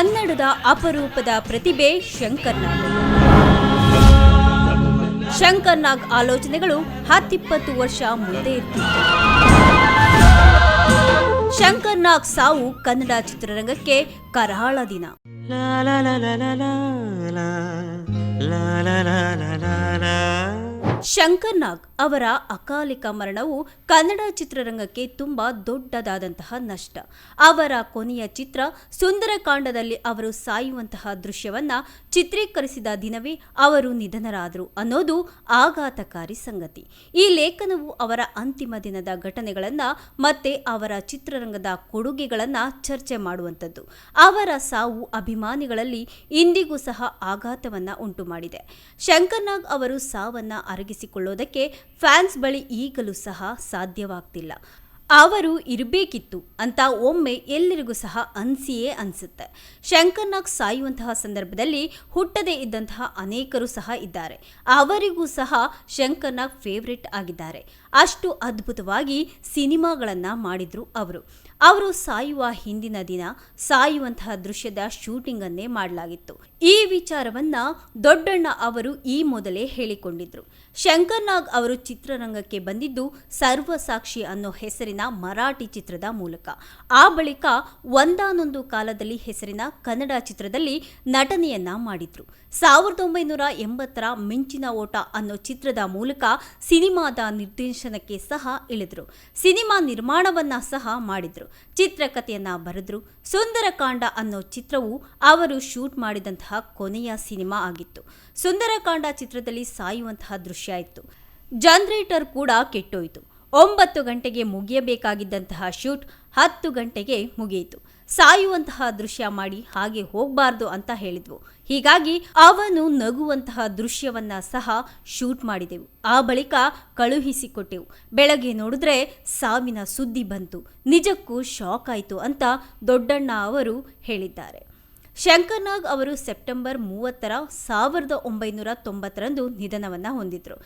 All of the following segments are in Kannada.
ಕನ್ನಡದ ಅಪರೂಪದ ಪ್ರತಿಭೆ ಶಂಕರ್ನಾಗ್ ಶಂಕರ್ನಾಗ್ ಶಂಕರ್ ನಾಗ್ ಆಲೋಚನೆಗಳು ಹತ್ತಿಪ್ಪತ್ತು ವರ್ಷ ಮುಂದೆ ಇರ್ತಿತ್ತು ಶಂಕರ್ನಾಗ್ ಸಾವು ಕನ್ನಡ ಚಿತ್ರರಂಗಕ್ಕೆ ಕರಾಳ ದಿನ La ಅವರ ಅಕಾಲಿಕ ಮರಣವು ಕನ್ನಡ ಚಿತ್ರರಂಗಕ್ಕೆ ತುಂಬ ದೊಡ್ಡದಾದಂತಹ ನಷ್ಟ. ಅವರ ಕೊನೆಯ ಚಿತ್ರ ಸುಂದರಕಾಂಡದಲ್ಲಿ ಅವರು ಸಾಯುವಂತಹ ದೃಶ್ಯವನ್ನ ಚಿತ್ರೀಕರಿಸಿದ ದಿನವೇ ಅವರು ನಿಧನರಾದರು ಅನ್ನೋದು ಆಘಾತಕಾರಿ ಸಂಗತಿ. ಈ ಲೇಖನವು ಅವರ ಅಂತಿಮ ದಿನದ ಘಟನೆಗಳನ್ನು ಮತ್ತೆ ಅವರ ಚಿತ್ರರಂಗದ ಕೊಡುಗೆಗಳನ್ನು ಚರ್ಚೆ ಮಾಡುವಂಥದ್ದು. ಅವರ ಸಾವು ಅಭಿಮಾನಿಗಳಲ್ಲಿ ಇಂದಿಗೂ ಸಹ ಆಘಾತವನ್ನ ಉಂಟು ಮಾಡಿದೆ ಶಂಕರ್ನಾಗ್ ಅವರು ಸಾವನ್ನ ಅರಗಿಸಿಕೊಳ್ಳೋದಕ್ಕೆ ಫ್ಯಾನ್ಸ್ ಬಳಿ ಈಗಲೂ ಸಹ ಸಾಧ್ಯವಾಗ್ತಿಲ್ಲ. ಅವರು ಇರಬೇಕಿತ್ತು ಅಂತ ಒಮ್ಮೆ ಎಲ್ಲರಿಗೂ ಸಹ ಅನ್ಸಿಯೇ ಅನಿಸುತ್ತೆ. ಶಂಕರ್ನಾಗ್ ಸಾಯುವಂತಹ ಸಂದರ್ಭದಲ್ಲಿ ಹುಟ್ಟದೇ ಇದ್ದಂತಹ ಅನೇಕರು ಸಹ ಇದ್ದಾರೆ. ಅವರಿಗೂ ಸಹ ಶಂಕರ್ನಾಗ್ ಫೇವ್ರೆಟ್ ಆಗಿದ್ದಾರೆ. ಅಷ್ಟು ಅದ್ಭುತವಾಗಿ ಸಿನಿಮಾಗಳನ್ನು ಮಾಡಿದರು ಅವರು. ಅವರು ಸಾಯುವ ಹಿಂದಿನ ದಿನ, ಸಾಯುವಂತಹ ದೃಶ್ಯದ ಶೂಟಿಂಗನ್ನೇ ಮಾಡಲಾಗಿತ್ತು. ಈ ವಿಚಾರವನ್ನ ದೊಡ್ಡಣ್ಣ ಅವರು ಈ ಮೊದಲೇ ಹೇಳಿಕೊಂಡಿದ್ರು. ಶಂಕರ್ನಾಗ್ ಅವರು ಚಿತ್ರರಂಗಕ್ಕೆ ಬಂದಿದ್ದು ಸರ್ವಸಾಕ್ಷಿ ಅನ್ನೋ ಹೆಸರಿನ ಮರಾಠಿ ಚಿತ್ರದ ಮೂಲಕ. ಆ ಬಳಿಕ ಒಂದಾನೊಂದು ಕಾಲದಲ್ಲಿ ಹೆಸರಿನ ಕನ್ನಡ ಚಿತ್ರದಲ್ಲಿ ನಟನೆಯನ್ನ ಮಾಡಿದ್ರು. ಸಾವಿರದ ಒಂಬೈನೂರ ಎಂಬತ್ತರ ಮಿಂಚಿನ ಓಟ ಅನ್ನೋ ಚಿತ್ರದ ಮೂಲಕ ಸಿನಿಮಾದ ನಿರ್ದೇಶನಕ್ಕೆ ಸಹ ಇಳಿದ್ರು. ಸಿನಿಮಾ ನಿರ್ಮಾಣವನ್ನ ಸಹ ಮಾಡಿದ್ರು. ಚಿತ್ರಕಥೆಯನ್ನ ಬರೆದ್ರು. ಸುಂದರಕಾಂಡ ಅನ್ನೋ ಚಿತ್ರವು ಅವರು ಶೂಟ್ ಮಾಡಿದಂತಹ ಕೊನೆಯ ಸಿನಿಮಾ ಆಗಿತ್ತು. ಸುಂದರಕಾಂಡ ಚಿತ್ರದಲ್ಲಿ ಸಾಯುವಂತಹ ದೃಶ್ಯ ಇತ್ತು. ಜನರೇಟರ್ ಕೂಡ ಕೆಟ್ಟೋಯಿತು. ಒಂಬತ್ತು ಗಂಟೆಗೆ ಮುಗಿಯಬೇಕಾಗಿದ್ದಂತಹ ಶೂಟ್ ಹತ್ತು ಗಂಟೆಗೆ ಮುಗಿಯಿತು. ಸಾಯುವಂತಹ ದೃಶ್ಯ ಮಾಡಿ ಹಾಗೆ ಹೋಗಬಾರ್ದು ಅಂತ ಹೇಳಿದ್ವು. ಹೀಗಾಗಿ ಅವನು ನಗುವಂತಹ ದೃಶ್ಯವನ್ನ ಸಹ ಶೂಟ್ ಮಾಡಿದೆವು. ಆ ಬಳಿಕ ಕಳುಹಿಸಿಕೊಟ್ಟೆವು. ಬೆಳಗ್ಗೆ ನೋಡಿದ್ರೆ ಸಾವಿನ ಸುದ್ದಿ ಬಂತು. ನಿಜಕ್ಕೂ ಶಾಕ್ ಆಯಿತು ಅಂತ ದೊಡ್ಡಣ್ಣ ಅವರು ಹೇಳಿದ್ದಾರೆ. ಶಂಕರ್ ನಾಗ್ ಅವರು ಸೆಪ್ಟೆಂಬರ್ ಮೂವತ್ತರ ಸಾವಿರದ ಒಂಬೈನೂರ ತೊಂಬತ್ತರಂದು ನಿಧನವನ್ನ ಹೊಂದಿದ್ರು.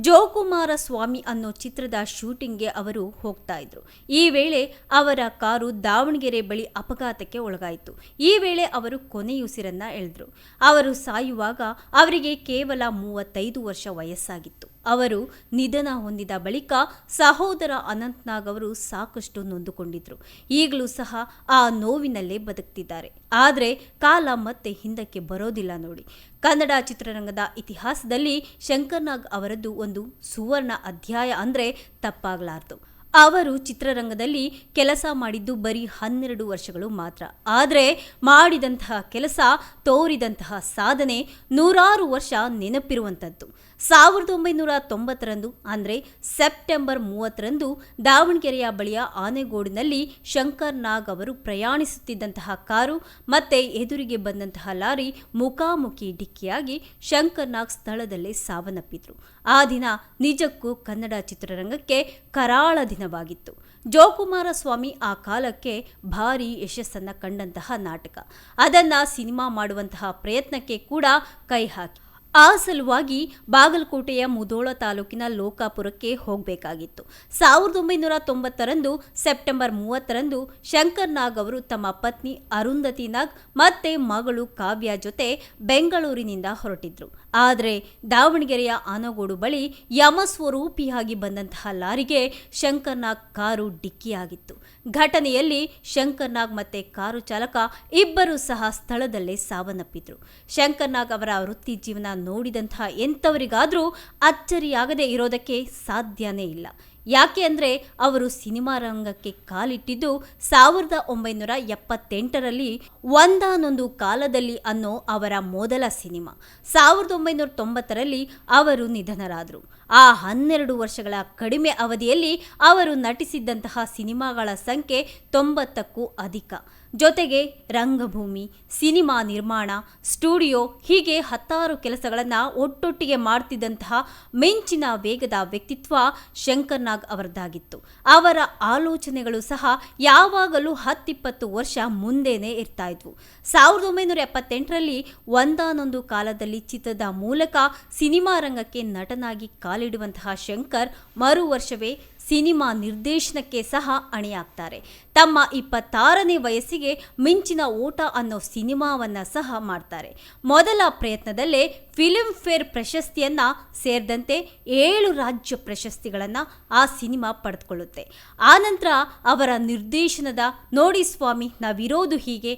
ಜೋಕುಮಾರ ಸ್ವಾಮಿ ಅನ್ನೋ ಚಿತ್ರದ ಶೂಟಿಂಗ್ಗೆ ಅವರು ಹೋಗ್ತಾ ಇದ್ರು. ಈ ವೇಳೆ ಅವರ ಕಾರು ದಾವಣಗೆರೆ ಬಳಿ ಅಪಘಾತಕ್ಕೆ ಒಳಗಾಯಿತು. ಈ ವೇಳೆ ಅವರು ಕೊನೆಯುಸಿರನ್ನ ಎಳೆದ್ರು. ಅವರು ಸಾಯುವಾಗ ಅವರಿಗೆ ಕೇವಲ ಮೂವತ್ತೈದು ವರ್ಷ ವಯಸ್ಸಾಗಿತ್ತು. ಅವರು ನಿಧನ ಹೊಂದಿದ ಬಳಿಕ ಸಹೋದರ ಅನಂತ್ನಾಗ್ ಅವರು ಸಾಕಷ್ಟು ನೊಂದುಕೊಂಡಿದ್ರು ಈಗಲೂ ಸಹ ಆ ನೋವಿನಲ್ಲೇ ಬದುಕ್ತಿದ್ದಾರೆ. ಆದರೆ ಕಾಲ ಮತ್ತೆ ಹಿಂದಕ್ಕೆ ಬರೋದಿಲ್ಲ ನೋಡಿ. ಕನ್ನಡ ಚಿತ್ರರಂಗದ ಇತಿಹಾಸದಲ್ಲಿ ಶಂಕರ್ನಾಗ್ ಅವರದ್ದು ಒಂದು ಸುವರ್ಣ ಅಧ್ಯಾಯ ಅಂದರೆ ತಪ್ಪಾಗಲಾರ್ದು. ಅವರು ಚಿತ್ರರಂಗದಲ್ಲಿ ಕೆಲಸ ಮಾಡಿದ್ದು ಬರೀ ಹನ್ನೆರಡು ವರ್ಷಗಳು ಮಾತ್ರ. ಆದರೆ ಮಾಡಿದಂತಹ ಕೆಲಸ, ತೋರಿದಂತಹ ಸಾಧನೆ ನೂರಾರು ವರ್ಷ ನೆನಪಿರುವಂಥದ್ದು ಸಾವಿರದ ಒಂಬೈನೂರ ತೊಂಬತ್ತರಂದು ಅಂದರೆ ಸೆಪ್ಟೆಂಬರ್ ಮೂವತ್ತರಂದು ದಾವಣಗೆರೆಯ ಬಳಿಯ ಆನೆಗೋಡಿನಲ್ಲಿ ಶಂಕರ್ ನಾಗ್ ಅವರು ಪ್ರಯಾಣಿಸುತ್ತಿದ್ದಂತಹ ಕಾರು ಮತ್ತೆ ಎದುರಿಗೆ ಬಂದಂತಹ ಲಾರಿ ಮುಖಾಮುಖಿ ಡಿಕ್ಕಿಯಾಗಿ ಶಂಕರ್ ನಾಗ್ ಸ್ಥಳದಲ್ಲೇ ಸಾವನ್ನಪ್ಪಿದ್ರು. ಆ ದಿನ ನಿಜಕ್ಕೂ ಕನ್ನಡ ಚಿತ್ರರಂಗಕ್ಕೆ ಕರಾಳ ದಿನವಾಗಿತ್ತು. ಜೋಕುಮಾರ ಸ್ವಾಮಿ ಆ ಕಾಲಕ್ಕೆ ಭಾರಿ ಯಶಸ್ಸನ್ನು ಕಂಡಂತಹ ನಾಟಕ. ಅದನ್ನು ಸಿನಿಮಾ ಮಾಡುವಂತಹ ಪ್ರಯತ್ನಕ್ಕೆ ಕೂಡ ಕೈ ಹಾಕಿ. ಆ ಸಲುವಾಗಿ ಬಾಗಲಕೋಟೆಯ ಮುಧೋಳ ತಾಲೂಕಿನ ಲೋಕಾಪುರಕ್ಕೆ ಹೋಗಬೇಕಾಗಿತ್ತು. ಸಾವಿರದ ಒಂಬೈನೂರ ತೊಂಬತ್ತರಂದು ಸೆಪ್ಟೆಂಬರ್ ಮೂವತ್ತರಂದು ಶಂಕರ್ ನಾಗ್ ಅವರು ತಮ್ಮ ಪತ್ನಿ ಅರುಂಧತಿ ನಾಗ್ ಮತ್ತೆ ಮಗಳು ಕಾವ್ಯ ಜೊತೆ ಬೆಂಗಳೂರಿನಿಂದ ಹೊರಟಿದ್ರು. ಆದರೆ ದಾವಣಗೆರೆಯ ಆನಗೋಡು ಬಳಿ ಯಮಸ್ವರೂಪಿಯಾಗಿ ಬಂದಂತಹ ಲಾರಿಗೆ ಶಂಕರ್ ನಾಗ್ ಕಾರು ಡಿಕ್ಕಿಯಾಗಿತ್ತು. ಘಟನೆಯಲ್ಲಿ ಶಂಕರ್ ನಾಗ್ ಮತ್ತೆ ಕಾರು ಚಾಲಕ ಇಬ್ಬರು ಸಹ ಸ್ಥಳದಲ್ಲೇ ಸಾವನ್ನಪ್ಪಿದ್ರು. ಶಂಕರ್ ನಾಗ್ ಅವರ ವೃತ್ತಿ ಜೀವನ ನೋಡಿದಂತಹ ಎಂಥವರಿಗಾದರೂ ಅಚ್ಚರಿಯಾಗದೇ ಇರೋದಕ್ಕೆ ಸಾಧ್ಯನೇ ಇಲ್ಲ. ಯಾಕೆ ಅಂದರೆ ಅವರು ಸಿನಿಮಾ ರಂಗಕ್ಕೆ ಕಾಲಿಟ್ಟಿದ್ದು ಸಾವಿರದ ಒಂಬೈನೂರ ಎಪ್ಪತ್ತೆಂಟರಲ್ಲಿ ಒಂದಾನೊಂದು ಕಾಲದಲ್ಲಿ ಅನ್ನೋ ಅವರ ಮೊದಲ ಸಿನಿಮಾ. ಸಾವಿರದ ಒಂಬೈನೂರ ತೊಂಬತ್ತರಲ್ಲಿ ಅವರು ನಿಧನರಾದರು. ಆ ಹನ್ನೆರಡು ವರ್ಷಗಳ ಕಡಿಮೆ ಅವಧಿಯಲ್ಲಿ ಅವರು ನಟಿಸಿದ್ದಂತಹ ಸಿನಿಮಾಗಳ ಸಂಖ್ಯೆ ತೊಂಬತ್ತಕ್ಕೂ ಅಧಿಕ. ಜೊತೆಗೆ ರಂಗಭೂಮಿ, ಸಿನಿಮಾ ನಿರ್ಮಾಣ, ಸ್ಟುಡಿಯೋ ಹೀಗೆ ಹತ್ತಾರು ಕೆಲಸಗಳನ್ನು ಒಟ್ಟೊಟ್ಟಿಗೆ ಮಾಡ್ತಿದ್ದಂತಹ ಮಿಂಚಿನ ವೇಗದ ವ್ಯಕ್ತಿತ್ವ ಶಂಕರ್ನಾಗ್ ಅವರದ್ದಾಗಿತ್ತು. ಅವರ ಆಲೋಚನೆಗಳು ಸಹ ಯಾವಾಗಲೂ ಹತ್ತಿಪ್ಪತ್ತು ವರ್ಷ ಮುಂದೆನೇ ಇರ್ತಾ ಇದ್ವು. ಸಾವಿರದ ಒಂಬೈನೂರ ಎಪ್ಪತ್ತೆಂಟರಲ್ಲಿ ಒಂದಾನೊಂದು ಕಾಲದಲ್ಲಿ ಚಿತ್ರದ ಮೂಲಕ ಸಿನಿಮಾ ರಂಗಕ್ಕೆ ನಟನಾಗಿ ಕಾಲಿಡುವಂತಹ ಶಂಕರ್ ಮರು ವರ್ಷವೇ ಸಿನಿಮಾ ನಿರ್ದೇಶನಕ್ಕೆ ಸಹ ಅಣಿಯಾಗ್ತಾರೆ. ತಮ್ಮ ಇಪ್ಪತ್ತಾರನೇ ವಯಸ್ಸಿಗೆ ಮಿಂಚಿನ ಊಟ ಅನ್ನೋ ಸಿನಿಮಾವನ್ನು ಸಹ ಮಾಡ್ತಾರೆ. ಮೊದಲ ಪ್ರಯತ್ನದಲ್ಲೇ ಫಿಲ್ಮ್ ಫೇರ್ ಪ್ರಶಸ್ತಿಯನ್ನು ಸೇರಿದಂತೆ ಏಳು ರಾಜ್ಯ ಪ್ರಶಸ್ತಿಗಳನ್ನು ಆ ಸಿನಿಮಾ ಪಡೆದುಕೊಳ್ಳುತ್ತೆ. ಆನಂತರ ಅವರ ನಿರ್ದೇಶನದ ನೋಡಿ ಸ್ವಾಮಿ ನಾವಿರೋದು ಹೀಗೆ.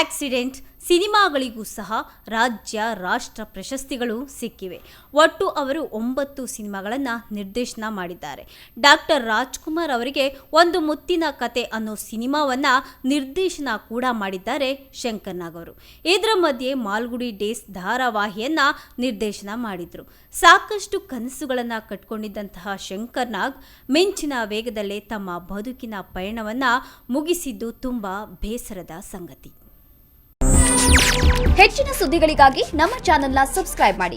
ಆಕ್ಸಿಡೆಂಟ್ ಸಿನಿಮಾಗಳಿಗೂ ಸಹ ರಾಜ್ಯ, ರಾಷ್ಟ್ರ ಪ್ರಶಸ್ತಿಗಳು ಸಿಕ್ಕಿವೆ. ಒಟ್ಟು ಅವರು ಒಂಬತ್ತು ಸಿನಿಮಾಗಳನ್ನು ನಿರ್ದೇಶನ ಮಾಡಿದ್ದಾರೆ. ಡಾಕ್ಟರ್ ರಾಜ್ಕುಮಾರ್ ಅವರಿಗೆ ಒಂದು ಮುತ್ತಿನ ಕತೆ ಅನ್ನೋ ಸಿನಿಮಾವನ್ನ ನಿರ್ದೇಶನ ಕೂಡ ಮಾಡಿದ್ದಾರೆ ಶಂಕರ್ ನಾಗ್ ಅವರು. ಇದರ ಮಧ್ಯೆ ಮಾಲ್ಗುಡಿ ಡೇಸ್ ಧಾರಾವಾಹಿಯನ್ನ ನಿರ್ದೇಶನ ಮಾಡಿದ್ರು. ಸಾಕಷ್ಟು ಕನಸುಗಳನ್ನು ಕಟ್ಕೊಂಡಿದ್ದಂತಹ ಶಂಕರ್ ನಾಗ್ ಮಿಂಚಿನ ವೇಗದಲ್ಲೇ ತಮ್ಮ ಬದುಕಿನ ಪಯಣವನ್ನ ಮುಗಿಸಿದ್ದು ತುಂಬಾ ಬೇಸರದ ಸಂಗತಿ. ಹೆಚ್ಚಿನ ಸುದ್ದಿಗಳಿಗಾಗಿ ನಮ್ಮ ಚಾನೆಲ್ನ ಸಬ್ಸ್ಕ್ರೈಬ್ ಮಾಡಿ.